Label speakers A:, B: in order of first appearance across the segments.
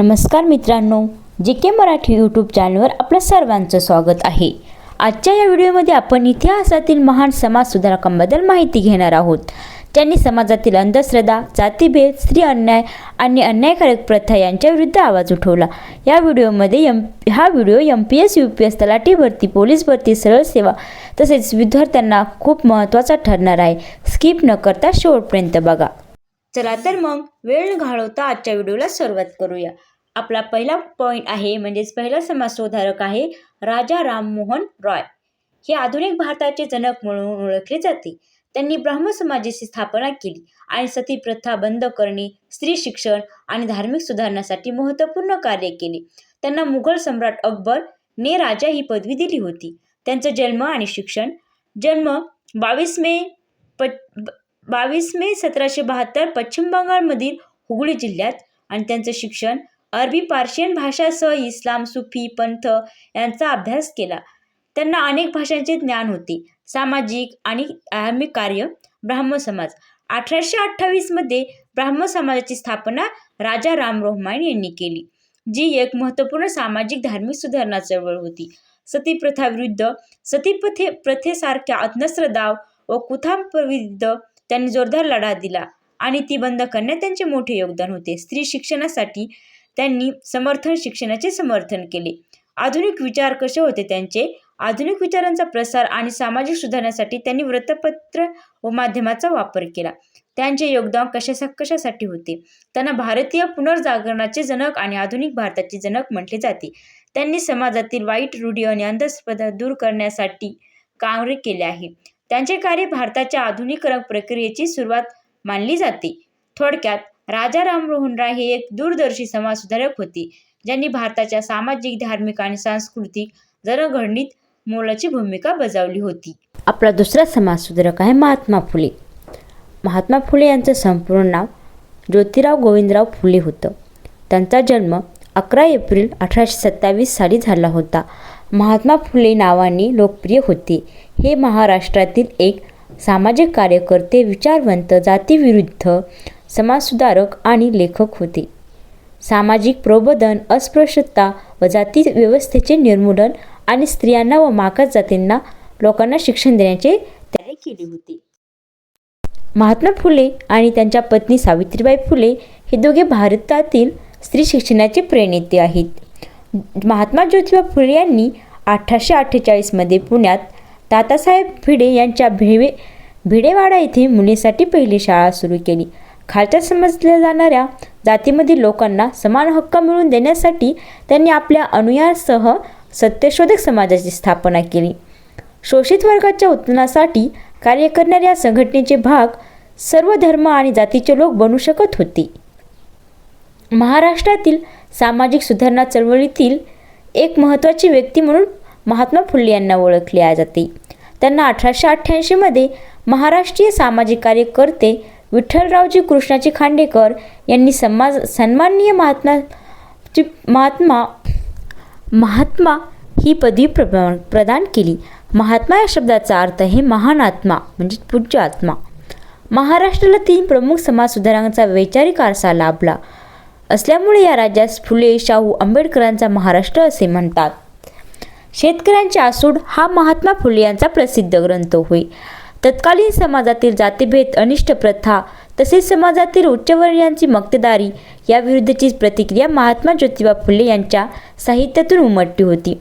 A: नमस्कार मित्रांनो जे के मराठी यूट्यूब चॅनलवर आपलं सर्वांचं स्वागत आहे आजच्या या व्हिडिओमध्ये आपण इतिहासातील महान समाज सुधारकांबद्दल माहिती घेणार आहोत त्यांनी समाजातील अंधश्रद्धा जातीभेद स्त्री अन्याय आणि अन्यायकारक प्रथा यांच्या विरुद्ध आवाज उठवला या व्हिडिओमध्ये यम हा video M P S U P S तलाठी भरती पोलीस भरती सरळ सेवा तसेच विद्यार्थ्यांना खूप महत्त्वाचा ठरणार आहे स्किप न करता शेवटपर्यंत बघा चला तर मग वेळ घालवता आजच्या व्हिडिओला सुरुवात करूया आपला पहिला पॉईंट आहे म्हणजेच पहिला समाजसुधारक आहे राजा राममोहन रॉय हे आधुनिक भारताचे जनक म्हणून ओळखले जाते त्यांनी ब्राह्म समाजाची स्थापना केली आणि सती प्रथा बंद करणे स्त्री शिक्षण आणि धार्मिक सुधारणासाठी महत्त्वपूर्ण कार्य केले त्यांना मुघल सम्राट अकबर ने राजा ही पदवी दिली होती त्यांचा जन्म आणि शिक्षण जन्म बावीस मे प बावीस मे सतराशे बहात्तर पश्चिम बंगालमधील हुगळी जिल्ह्यात आणि त्यांचं शिक्षण अरबी पार्शियन भाषासह इस्लाम सुफी पंथ यांचा अभ्यास केला त्यांना अनेक भाषांचे ज्ञान होते सामाजिक आणि धार्मिक कार्य ब्राह्म समाज अठराशे अठ्ठावीसमध्ये ब्राह्म समाजाची स्थापना राजा राम रामरोह यांनी केली जी एक महत्त्वपूर्ण सामाजिक धार्मिक सुधारणा चळवळ होती सतीप्रथाविरुद्ध सती प्रथे प्रथेसारख्या अज्ञस्त्र दाव व कुथांविरुद्ध त्यांनी जोरदार लढा दिला आणि ती बंद करण्यात त्यांचे मोठे योगदान होते स्त्री शिक्षणासाठी त्यांनी समर्थन शिक्षणाचे समर्थन केले आधुनिक विचार कसे होते त्यांचे आधुनिक विचारांचा प्रसार आणि सामाजिक सुधारण्यासाठी त्यांनी वृत्तपत्र व माध्यमाचा वापर केला त्यांचे योगदान कशा कशासाठी होते त्यांना भारतीय पुनर्जागरणाचे जनक आणि आधुनिक भारताचे जनक म्हटले जाते त्यांनी समाजातील वाईट रूढी आणि अंधस्पर्धा दूर करण्यासाठी कार्य केले आहे त्यांचे कार्य भारताच्या आधुनिकरण प्रक्रियेची सुरुवात मानली जाते थोडक्यात राजा राममोहन राय हे एक दूरदर्शी समाजसुधारक होते ज्यांनी भारताच्या सामाजिक धार्मिक आणि सांस्कृतिक जनघडणीत मोलाची भूमिका बजावली होती आपला दुसरा समाजसुधारक आहे महात्मा फुले महात्मा फुले यांचं संपूर्ण नाव ज्योतिराव गोविंदराव फुले होतं त्यांचा जन्म अकरा एप्रिल अठराशे सत्तावीस साली झाला होता महात्मा फुले नावाने लोकप्रिय होते हे महाराष्ट्रातील एक सामाजिक कार्यकर्ते विचारवंत जातीविरुद्ध समाजसुधारक आणि लेखक होते सामाजिक प्रबोधन अस्पृश्यता व जाती व्यवस्थेचे निर्मूलन आणि स्त्रियांना व मागास जातींना लोकांना शिक्षण देण्याचे तयारी केले होते महात्मा फुले आणि त्यांच्या पत्नी सावित्रीबाई फुले हे दोघे भारतातील स्त्री शिक्षणाचे प्रणेते आहेत महात्मा ज्योतिबा फुले यांनी अठराशे अठ्ठेचाळीसमध्ये पुण्यात तातासाहेब भिडे यांच्या भिडे भिडेवाडा येथे मुलीसाठी पहिली शाळा सुरू केली खालच्या समजल्या जाणाऱ्या जातीमधील लोकांना समान हक्क मिळवून देण्यासाठी त्यांनी आपल्या अनुयासह सत्यशोधक समाजाची स्थापना केली शोषित वर्गाच्या उत्पन्नासाठी कार्य करणाऱ्या संघटनेचे भाग सर्व धर्म आणि जातीचे लोक बनू शकत होते महाराष्ट्रातील सामाजिक सुधारणा चळवळीतील एक महत्त्वाची व्यक्ती म्हणून महात्मा फुले यांना ओळखले जाते त्यांना अठराशे अठ्ठ्याऐंशीमध्ये महाराष्ट्रीय सामाजिक कार्यकर्ते विठ्ठलरावजी कृष्णाजी खांडेकर यांनी समाज सन्माननीय महात्माची महात्मा महात्मा ही पदवी प्र प्रदान केली महात्मा या शब्दाचा अर्थ हे महान आत्मा म्हणजे पूज्य आत्मा महाराष्ट्राला तीन प्रमुख समाज सुधारांचा वैचारिक आरसा लाभला असल्यामुळे या राज्यास फुले शाहू आंबेडकरांचा महाराष्ट्र असे म्हणतात शेतकऱ्यांचे आसूड हा महात्मा फुले यांचा प्रसिद्ध ग्रंथ होय तत्कालीन समाजातील जातीभेद अनिष्ट प्रथा तसेच समाजातील उच्चवर्णीयांची मक्तेदारी याविरुद्धची प्रतिक्रिया महात्मा ज्योतिबा फुले यांच्या साहित्यातून उमटली होती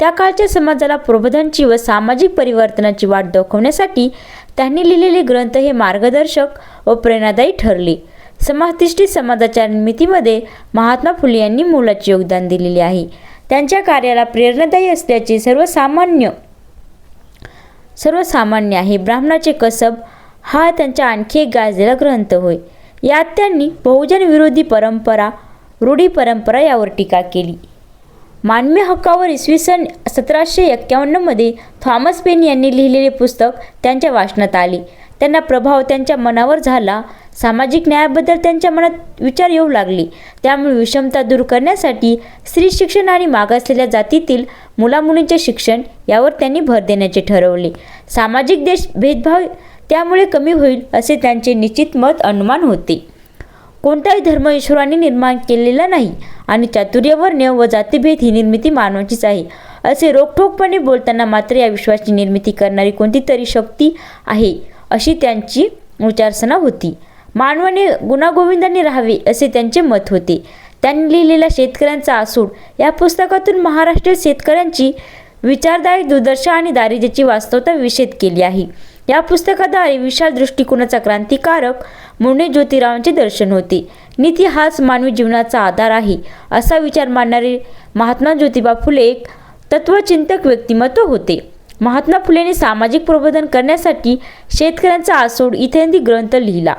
A: त्या काळच्या समाजाला प्रबोधनची व सामाजिक परिवर्तनाची वाट दाखवण्यासाठी त्यांनी लिहिलेले ग्रंथ हे मार्गदर्शक व प्रेरणादायी ठरले समाधिष्ठित समाजाच्या निर्मितीमध्ये महात्मा फुले यांनी मोलाचे योगदान दिलेले आहे त्यांच्या कार्याला प्रेरणादायी असल्याचे सर्वसामान्य सर्वसामान्य आहे ब्राह्मणाचे कसब हा त्यांच्या आणखी एक गाजलेला ग्रंथ होय यात त्यांनी बहुजन विरोधी परंपरा रूढी परंपरा यावर टीका केली मानवी हक्कावर इसवी सन सतराशे एक्क्याण्णवमध्ये थॉमस पेन यांनी लिहिलेले पुस्तक त्यांच्या वाचनात आले त्यांना प्रभाव त्यांच्या मनावर झाला सामाजिक न्यायाबद्दल त्यांच्या मनात विचार येऊ लागले त्यामुळे विषमता दूर करण्यासाठी स्त्री शिक्षण आणि मागासलेल्या जातीतील मुलामुलींचे शिक्षण यावर त्यांनी भर देण्याचे ठरवले सामाजिक देश भेदभाव त्यामुळे कमी होईल असे त्यांचे निश्चित मत अनुमान होते कोणताही धर्म ईश्वराने निर्माण केलेला नाही आणि चातुर्यवर्ण व जातीभेद ही निर्मिती मानवाचीच आहे असे रोखठोकपणे बोलताना मात्र या विश्वाची निर्मिती करणारी कोणतीतरी शक्ती आहे अशी त्यांची विचारसना होती मानवाने गुणागोविंदाने राहावी असे त्यांचे मत होते त्यांनी लिहिलेला शेतकऱ्यांचा आसूड या पुस्तकातून महाराष्ट्रीय शेतकऱ्यांची विचारदायक दुर्दशा आणि दारिद्र्याची वास्तवता विषेद केली आहे या पुस्तकाद्वारे विशाल दृष्टिकोनाचा क्रांतिकारक मुने ज्योतिरावांचे दर्शन होते नीती हाच मानवी जीवनाचा आधार आहे असा विचार मांडणारे महात्मा ज्योतिबा फुले एक तत्वचिंतक व्यक्तिमत्व होते महात्मा फुलेने सामाजिक प्रबोधन करण्यासाठी शेतकऱ्यांचा आसूड इत्यादी ग्रंथ लिहिला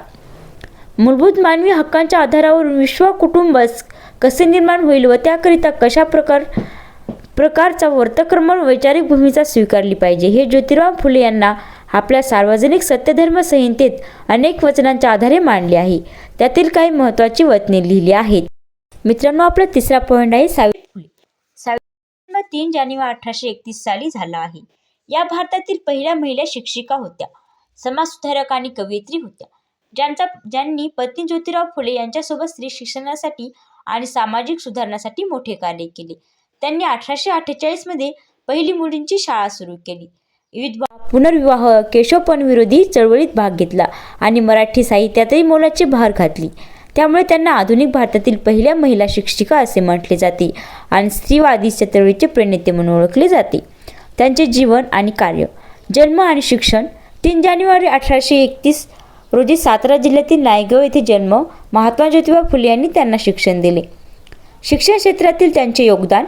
A: मूलभूत मानवी हक्कांच्या आधारावरून विश्व कुटुंब कसे निर्माण होईल व त्याकरिता कशा प्रकार प्रकारचा वर्तक्रमण वैचारिक भूमिका स्वीकारली पाहिजे हे ज्योतिराव फुले यांना आपल्या सार्वजनिक सत्यधर्म संहितेत अनेक वचनांच्या आधारे मांडले आहे त्यातील काही महत्त्वाची वचने लिहिली आहेत मित्रांनो आपला तिसरा पॉईंट आहे सावित्री फुले सावित्री तीन जानेवारी अठराशे एकतीस साली झाला आहे या भारतातील पहिल्या महिला शिक्षिका होत्या समाजसुधारक आणि कवयित्री होत्या ज्यांचा ज्यांनी पत्नी ज्योतिराव फुले यांच्यासोबत स्त्री शिक्षणासाठी आणि सामाजिक सुधारणासाठी मोठे कार्य केले त्यांनी अठराशे अठ्ठेचाळीसमध्ये पहिली मुलींची शाळा सुरू केली विधवा पुनर्विवाह केशवपण विरोधी चळवळीत भाग घेतला आणि मराठी साहित्यातही मोलाची भार घातली त्यामुळे त्यांना आधुनिक भारतातील पहिल्या महिला शिक्षिका असे म्हटले जाते आणि स्त्रीवादी चळवळीचे प्रणेते म्हणून ओळखले जाते त्यांचे जीवन आणि कार्य जन्म आणि शिक्षण तीन जानेवारी अठराशे एकतीस रोजी सातारा जिल्ह्यातील नायगाव येथे जन्म महात्मा ज्योतिबा फुले यांनी त्यांना शिक्षण दिले शिक्षण क्षेत्रातील त्यांचे योगदान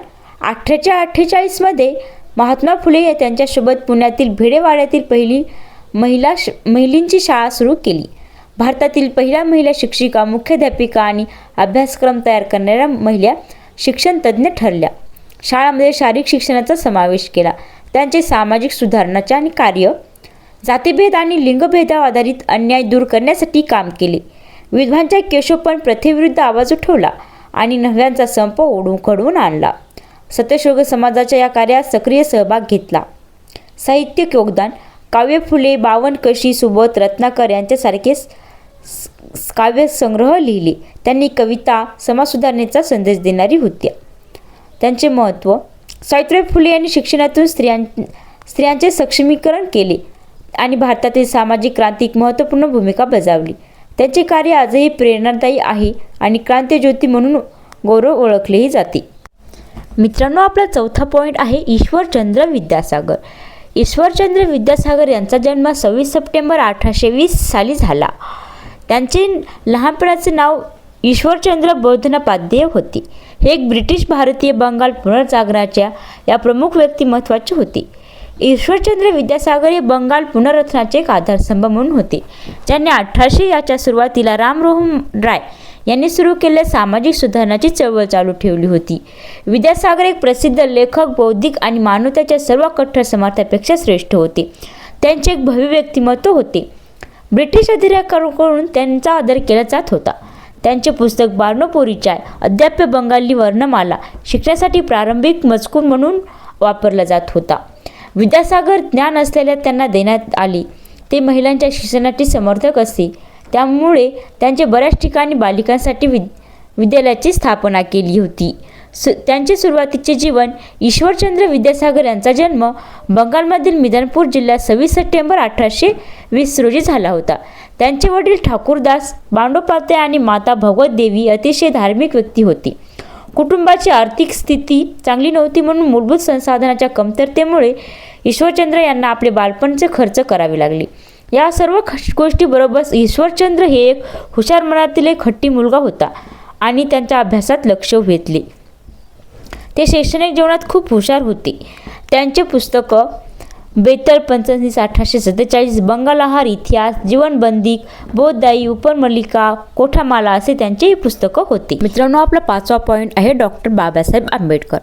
A: अठराशे अठ्ठेचाळीसमध्ये महात्मा फुले या त्यांच्यासोबत पुण्यातील भिडेवाड्यातील पहिली महिला श महिलींची शाळा सुरू केली भारतातील पहिल्या महिला शिक्षिका मुख्याध्यापिका आणि अभ्यासक्रम तयार करणाऱ्या महिला शिक्षणतज्ज्ञ ठरल्या शाळामध्ये शारीरिक शिक्षणाचा समावेश केला त्यांचे सामाजिक सुधारणाचे आणि कार्य जातीभेद आणि लिंगभेदा आधारित अन्याय दूर करण्यासाठी काम केले विधवांच्या केशोपण प्रथेविरुद्ध आवाज उठवला आणि नव्यांचा संप ओढून घडवून आणला सत्यशोग समाजाच्या या कार्यात सक्रिय सहभाग घेतला साहित्यिक योगदान काव्य फुले बावन कशी सुबोध रत्नाकर यांच्यासारखे काव्यसंग्रह लिहिले त्यांनी कविता समाजसुधारणेचा संदेश देणारी होती त्यांचे महत्त्व सावित्रीबाई फुले यांनी शिक्षणातून स्त्रियां स्त्रियांचे सक्षमीकरण केले आणि भारतातील सामाजिक क्रांतीत महत्त्वपूर्ण भूमिका बजावली त्यांचे कार्य आजही प्रेरणादायी आहे आणि क्रांतीज्योती म्हणून गौरव ओळखलेही जाते मित्रांनो आपला चौथा पॉईंट आहे ईश्वरचंद्र विद्यासागर ईश्वरचंद्र विद्यासागर यांचा जन्म सव्वीस सप्टेंबर अठराशे वीस साली झाला त्यांचे लहानपणाचे नाव ईश्वरचंद्र बोधनोपाध्याय होते हे एक ब्रिटिश भारतीय बंगाल पुनर्जागरणाच्या या प्रमुख व्यक्तिमत्वाचे होते ईश्वरचंद्र विद्यासागर हे बंगाल पुनर्रचनाचे एक आधारस्तंभ म्हणून होते ज्यांनी अठराशे याच्या सुरुवातीला रामरोहन राय यांनी सुरू केलेल्या सामाजिक सुधारणाची चळवळ चालू ठेवली होती विद्यासागर एक प्रसिद्ध लेखक बौद्धिक आणि मानवतेच्या सर्व कठ्ठर समर्थापेक्षा श्रेष्ठ होते त्यांचे एक भव्य व्यक्तिमत्व होते ब्रिटिश अधिकाऱ्यांकडून त्यांचा आदर केला जात होता त्यांचे पुस्तक बार्नोपोरीचाय अद्याप्य बंगाली वर्णमाला शिकण्यासाठी प्रारंभिक मजकूर म्हणून वापरला जात होता विद्यासागर ज्ञान असलेल्या त्यांना देण्यात आली ते महिलांच्या शिक्षणाचे समर्थक असते त्यामुळे त्यांचे बऱ्याच ठिकाणी बालिकांसाठी विद विद्यालयाची स्थापना केली होती सु त्यांचे सुरुवातीचे जीवन ईश्वरचंद्र विद्यासागर यांचा जन्म बंगालमधील मिदनपूर जिल्ह्यात सव्वीस सप्टेंबर अठराशे वीस रोजी झाला होता त्यांचे वडील ठाकूरदास बांडोपाते आणि माता भगवत देवी अतिशय धार्मिक व्यक्ती होती कुटुंबाची आर्थिक स्थिती चांगली नव्हती म्हणून मूलभूत संसाधनाच्या कमतरतेमुळे ईश्वरचंद्र यांना आपले बालपणचे खर्च करावे लागले या सर्व गोष्टीबरोबर ईश्वरचंद्र हे एक हुशार मनातील एक हट्टी मुलगा होता आणि त्यांच्या अभ्यासात लक्ष वेधले ते शैक्षणिक जीवनात खूप हुशार होते त्यांचे पुस्तकं बेतर पंचवीस अठराशे सत्तेचाळीस बंगालहार इतिहास जीवनबंदी बोधदायी उपमल्लिका कोठामाला असे त्यांचे पुस्तकं होते मित्रांनो आपला पाचवा पॉईंट आहे डॉक्टर बाबासाहेब आंबेडकर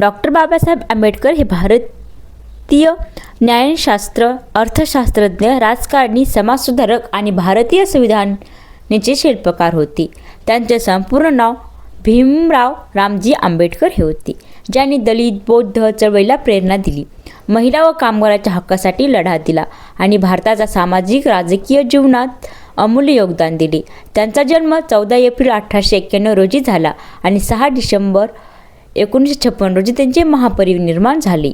A: डॉक्टर बाबासाहेब आंबेडकर हे भारतीय न्यायशास्त्र अर्थशास्त्रज्ञ राजकारणी समाजसुधारक आणि भारतीय संविधानाचे शिल्पकार होते त्यांचे संपूर्ण नाव भीमराव रामजी आंबेडकर हे होते ज्यांनी दलित बौद्ध चळवळीला प्रेरणा दिली महिला व कामगाराच्या हक्कासाठी लढा दिला आणि भारताचा सामाजिक राजकीय जीवनात अमूल्य योगदान दिले त्यांचा जन्म चौदा एप्रिल अठराशे एक्क्याण्णव रोजी झाला आणि सहा डिसेंबर एकोणीसशे छप्पन रोजी त्यांचे महापरिनिर्माण झाले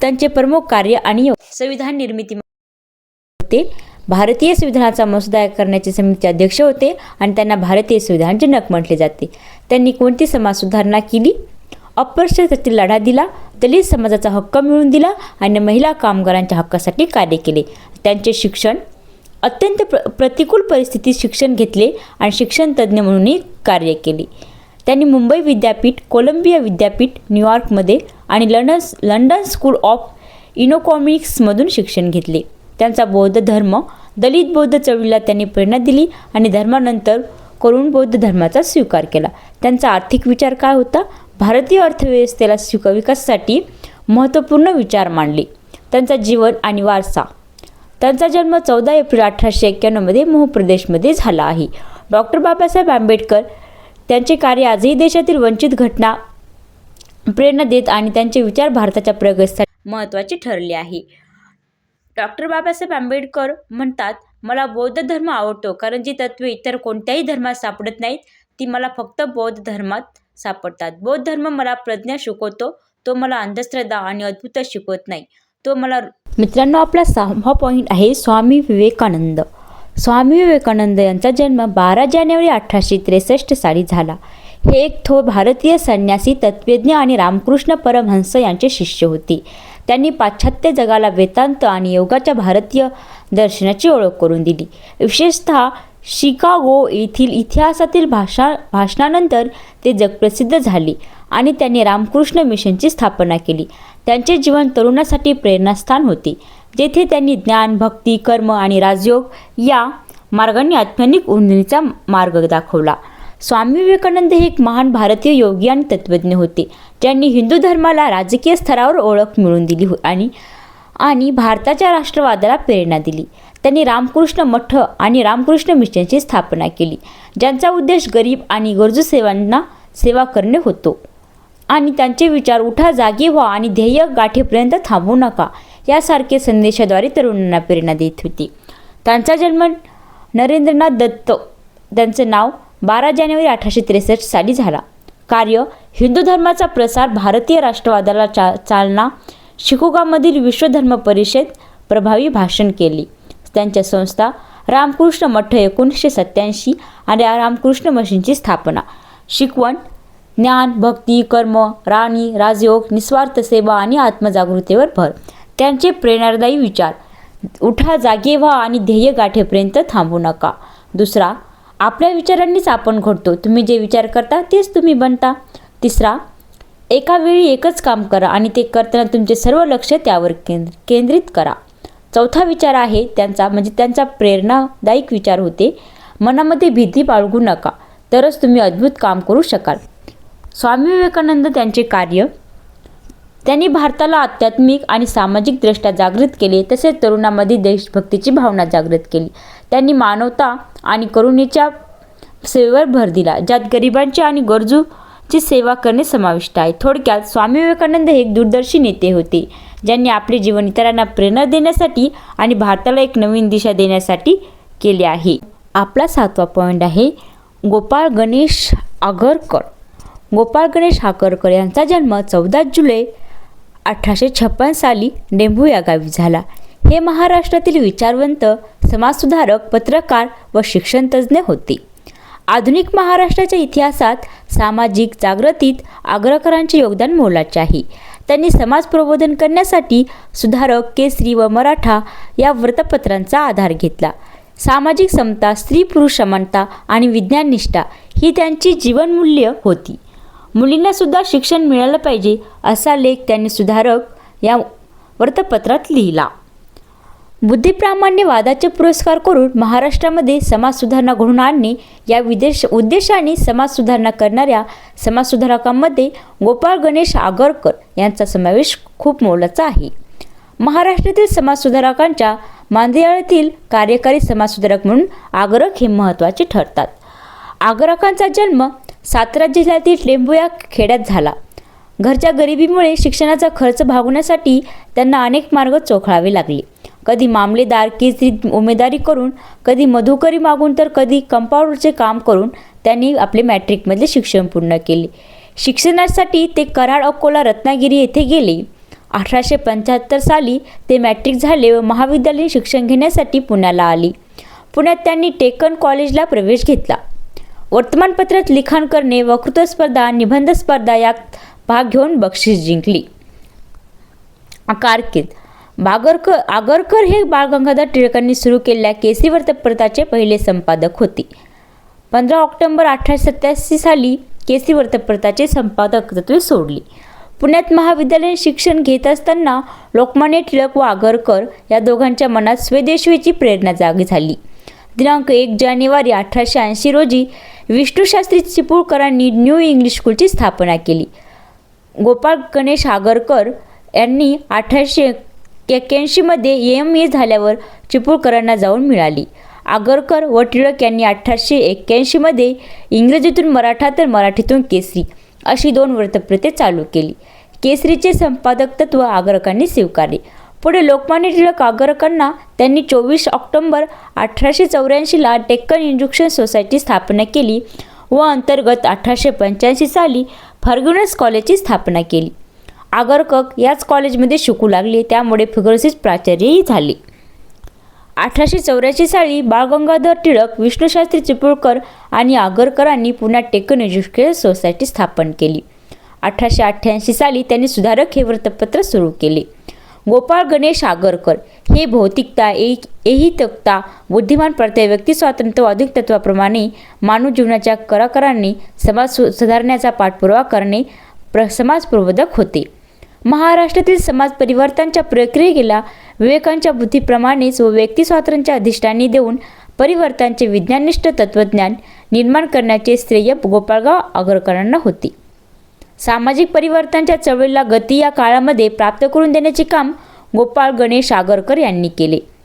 A: त्यांचे प्रमुख कार्य आणि संविधान निर्मिती होते भारतीय संविधानाचा मसुदा करण्याचे समितीचे अध्यक्ष होते आणि त्यांना भारतीय संविधानचे नक म्हटले जाते त्यांनी कोणती समाज सुधारणा केली अपरिष्ठतेसाठी लढा दिला दलित समाजाचा हक्क मिळवून दिला आणि महिला कामगारांच्या हक्कासाठी कार्य केले त्यांचे शिक्षण अत्यंत प्र प्रतिकूल परिस्थितीत शिक्षण घेतले आणि शिक्षण तज्ज्ञ म्हणूनही कार्य केले त्यांनी मुंबई विद्यापीठ कोलंबिया विद्यापीठ न्यूयॉर्कमध्ये आणि लंडन लंडन स्कूल ऑफ इनोकॉमिक्समधून शिक्षण घेतले त्यांचा बौद्ध धर्म दलित बौद्ध चळवळीला त्यांनी प्रेरणा दिली आणि धर्मानंतर करून बौद्ध धर्माचा स्वीकार केला त्यांचा आर्थिक विचार काय होता भारतीय अर्थव्यवस्थेला स्वीकार विकासासाठी महत्त्वपूर्ण विचार मांडले त्यांचा जीवन आणि वारसा त्यांचा जन्म चौदा एप्रिल अठराशे एक्क्याण्णवमध्ये मध्ये झाला आहे डॉक्टर बाबासाहेब आंबेडकर त्यांचे कार्य आजही देशातील वंचित घटना प्रेरणा देत आणि त्यांचे विचार भारताच्या प्रगतीसाठी महत्त्वाचे ठरले आहे डॉक्टर बाबासाहेब आंबेडकर म्हणतात मला बौद्ध धर्म आवडतो कारण जी तत्वे इतर कोणत्याही धर्मात सापडत नाहीत ती मला फक्त बौद्ध धर्मात सापडतात बौद्ध धर्म मला प्रज्ञा शिकवतो तो मला अंधश्रद्धा आणि अद्भुत शिकवत नाही तो मला मित्रांनो आपला सहावा पॉईंट आहे स्वामी विवेकानंद स्वामी विवेकानंद यांचा जन्म बारा जानेवारी अठराशे त्रेसष्ट साली झाला हे एक थोर भारतीय संन्यासी तत्त्वज्ञ आणि रामकृष्ण परमहंस यांचे शिष्य होते त्यांनी पाश्चात्य जगाला वेतांत आणि योगाच्या भारतीय दर्शनाची ओळख करून दिली विशेषतः शिकागो येथील इतिहासातील भाषा भाषणानंतर ते जगप्रसिद्ध झाले आणि त्यांनी रामकृष्ण मिशनची स्थापना केली त्यांचे जीवन तरुणासाठी प्रेरणास्थान होते जेथे त्यांनी ज्ञान भक्ती कर्म आणि राजयोग या मार्गांनी आत्मनिक उन्नतीचा मार्ग दाखवला स्वामी विवेकानंद हे एक महान भारतीय योगी आणि तत्त्वज्ञ होते ज्यांनी हिंदू धर्माला राजकीय स्तरावर ओळख मिळवून दिली हो आणि आणि भारताच्या राष्ट्रवादाला प्रेरणा दिली त्यांनी रामकृष्ण मठ आणि रामकृष्ण मिशनची स्थापना केली ज्यांचा उद्देश गरीब आणि गरजू सेवांना सेवा करणे होतो आणि त्यांचे विचार उठा जागी व्हा आणि ध्येय गाठीपर्यंत थांबू नका यासारखे संदेशाद्वारे तरुणांना प्रेरणा देत होती त्यांचा जन्म नरेंद्रनाथ दत्त त्यांचं नाव बारा जानेवारी अठराशे त्रेसष्ट साली झाला कार्य हिंदू धर्माचा प्रसार भारतीय राष्ट्रवादाला चा चालना शिकोगामधील विश्वधर्म परिषद प्रभावी भाषण केले त्यांच्या संस्था रामकृष्ण मठ एकोणीसशे सत्याऐंशी आणि रामकृष्ण मशीनची स्थापना शिकवण ज्ञान भक्ती कर्म राणी राजयोग निस्वार्थ सेवा आणि आत्मजागृतीवर भर त्यांचे प्रेरणादायी विचार उठा जागे व्हा आणि ध्येय गाठेपर्यंत थांबू नका दुसरा आपल्या विचारांनीच आपण घडतो तुम्ही जे विचार करता तेच तुम्ही बनता तिसरा एका वेळी एकच काम करा आणि ते करताना तुमचे सर्व लक्ष त्यावर केंद्र केंद्रित करा चौथा विचार आहे त्यांचा म्हणजे त्यांचा प्रेरणादायक विचार होते मनामध्ये भीती बाळगू नका तरच तुम्ही अद्भुत काम करू शकाल स्वामी विवेकानंद त्यांचे कार्य त्यांनी भारताला आध्यात्मिक आणि सामाजिकदृष्ट्या जागृत केले तसेच तरुणामध्ये देशभक्तीची भावना जागृत केली त्यांनी मानवता आणि करुणेच्या सेवेवर भर दिला ज्यात गरिबांची आणि गरजूची सेवा करणे समाविष्ट आहे थोडक्यात स्वामी विवेकानंद हे एक दूरदर्शी नेते होते ज्यांनी आपले जीवन इतरांना प्रेरणा देण्यासाठी आणि भारताला एक नवीन दिशा देण्यासाठी केले आहे आपला सातवा पॉईंट आहे गोपाळ गणेश आगरकर गोपाळ गणेश आगरकर यांचा जन्म चौदा जुलै अठराशे छप्पन साली डेंबू या गावी झाला हे महाराष्ट्रातील विचारवंत समाजसुधारक पत्रकार व शिक्षणतज्ज्ञ होते आधुनिक महाराष्ट्राच्या इतिहासात सामाजिक जागृतीत आग्रहकरांचे योगदान मोलाचे आहे त्यांनी समाज प्रबोधन करण्यासाठी सुधारक केसरी व मराठा या वृत्तपत्रांचा आधार घेतला सामाजिक समता स्त्री पुरुष समानता आणि विज्ञाननिष्ठा ही त्यांची जीवनमूल्य होती मुलींनासुद्धा शिक्षण मिळालं पाहिजे असा लेख त्यांनी सुधारक या वृत्तपत्रात लिहिला वादाचे पुरस्कार करून महाराष्ट्रामध्ये सुधारणा घडून आणणे या विदेश उद्देशाने समाजसुधारणा करणाऱ्या समाजसुधारकांमध्ये गोपाळ गणेश आगरकर यांचा समावेश खूप मोलाचा आहे महाराष्ट्रातील सुधारकांच्या मांदियाळीतील कार्यकारी समाजसुधारक म्हणून आगरक हे महत्त्वाचे ठरतात आगरकांचा जन्म सातारा जिल्ह्यातील टेंबू या खेड्यात झाला घरच्या गरिबीमुळे शिक्षणाचा खर्च भागवण्यासाठी त्यांना अनेक मार्ग चोखळावे लागले कधी मामलेदार किस्ती उमेदवारी करून कधी मधुकरी मागून तर कधी कंपाऊंडरचे काम करून त्यांनी आपले मॅट्रिकमधले शिक्षण पूर्ण केले शिक्षणासाठी ते कराड अकोला रत्नागिरी येथे गेले अठराशे पंच्याहत्तर साली ते मॅट्रिक झाले व महाविद्यालयीन शिक्षण घेण्यासाठी पुण्याला आली पुण्यात त्यांनी टेकन कॉलेजला प्रवेश घेतला वर्तमानपत्रात लिखाण करणे वक्तृत्व स्पर्धा निबंध स्पर्धा यात भाग घेऊन बक्षीस जिंकली कारकीर्द बागरकर आगरकर हे बाळ गंगाधर टिळकांनी सुरू केलेल्या केसरी वृत्तपत्राचे पहिले संपादक होते पंधरा ऑक्टोबर अठराशे सत्याऐंशी साली केसरी वृत्तपत्राचे संपादक तत्वे सोडले पुण्यात महाविद्यालयीन शिक्षण घेत असताना लोकमान्य टिळक व आगरकर या दोघांच्या मनात स्वदेशवेची प्रेरणा जागी झाली दिनांक एक जानेवारी अठराशे ऐंशी रोजी विष्णूशास्त्री चिपूळकरांनी न्यू इंग्लिश स्कूलची स्थापना केली गोपाळ गणेश आगरकर यांनी अठराशे एक्क्याऐंशीमध्ये एम ए झाल्यावर चिपूळकरांना जाऊन मिळाली आगरकर व टिळक यांनी अठराशे एक्क्याऐंशीमध्ये इंग्रजीतून मराठा तर मराठीतून केसरी अशी दोन वृत्तपत्रे चालू केली केसरीचे संपादक तत्व आगरकांनी स्वीकारले पुढे लोकमान्य टिळक आगरकरांना त्यांनी चोवीस ऑक्टोंबर अठराशे चौऱ्याऐंशीला डेक्कन इंजुक्शन सोसायटी स्थापना केली व अंतर्गत अठराशे पंच्याऐंशी साली फर्ग्युनस कॉलेजची स्थापना केली आगरकक याच कॉलेजमध्ये शिकू लागले त्यामुळे फिगरसीस प्राचार्यही झाले अठराशे चौऱ्याऐंशी साली बाळगंगाधर टिळक विष्णूशास्त्री चिपळकर आणि आगरकरांनी पुण्यात टेकन एज्युकेशन सोसायटी स्थापन केली अठराशे अठ्ठ्याऐंशी साली त्यांनी सुधारक हे वृत्तपत्र सुरू केले गोपाळ गणेश आगरकर हे भौतिकता एक एहितकता बुद्धिमान प्रत्यय व्यक्ती अधिक तत्वाप्रमाणे मानव जीवनाच्या कलाकारांनी समाज सुधारण्याचा पाठपुरावा करणे प्र समाजप्रबोधक होते महाराष्ट्रातील समाज परिवर्तनच्या प्रक्रियेला विवेकांच्या बुद्धीप्रमाणेच व व्यक्तिस्वातंत्र्यांच्या अधिष्ठानी देऊन परिवर्तनाचे विज्ञाननिष्ठ तत्वज्ञान निर्माण करण्याचे श्रेय गोपाळगाव आगरकरांना होते सामाजिक परिवर्तनाच्या चळवळीला गती या काळामध्ये प्राप्त करून देण्याचे काम गोपाळ गणेश आगरकर यांनी केले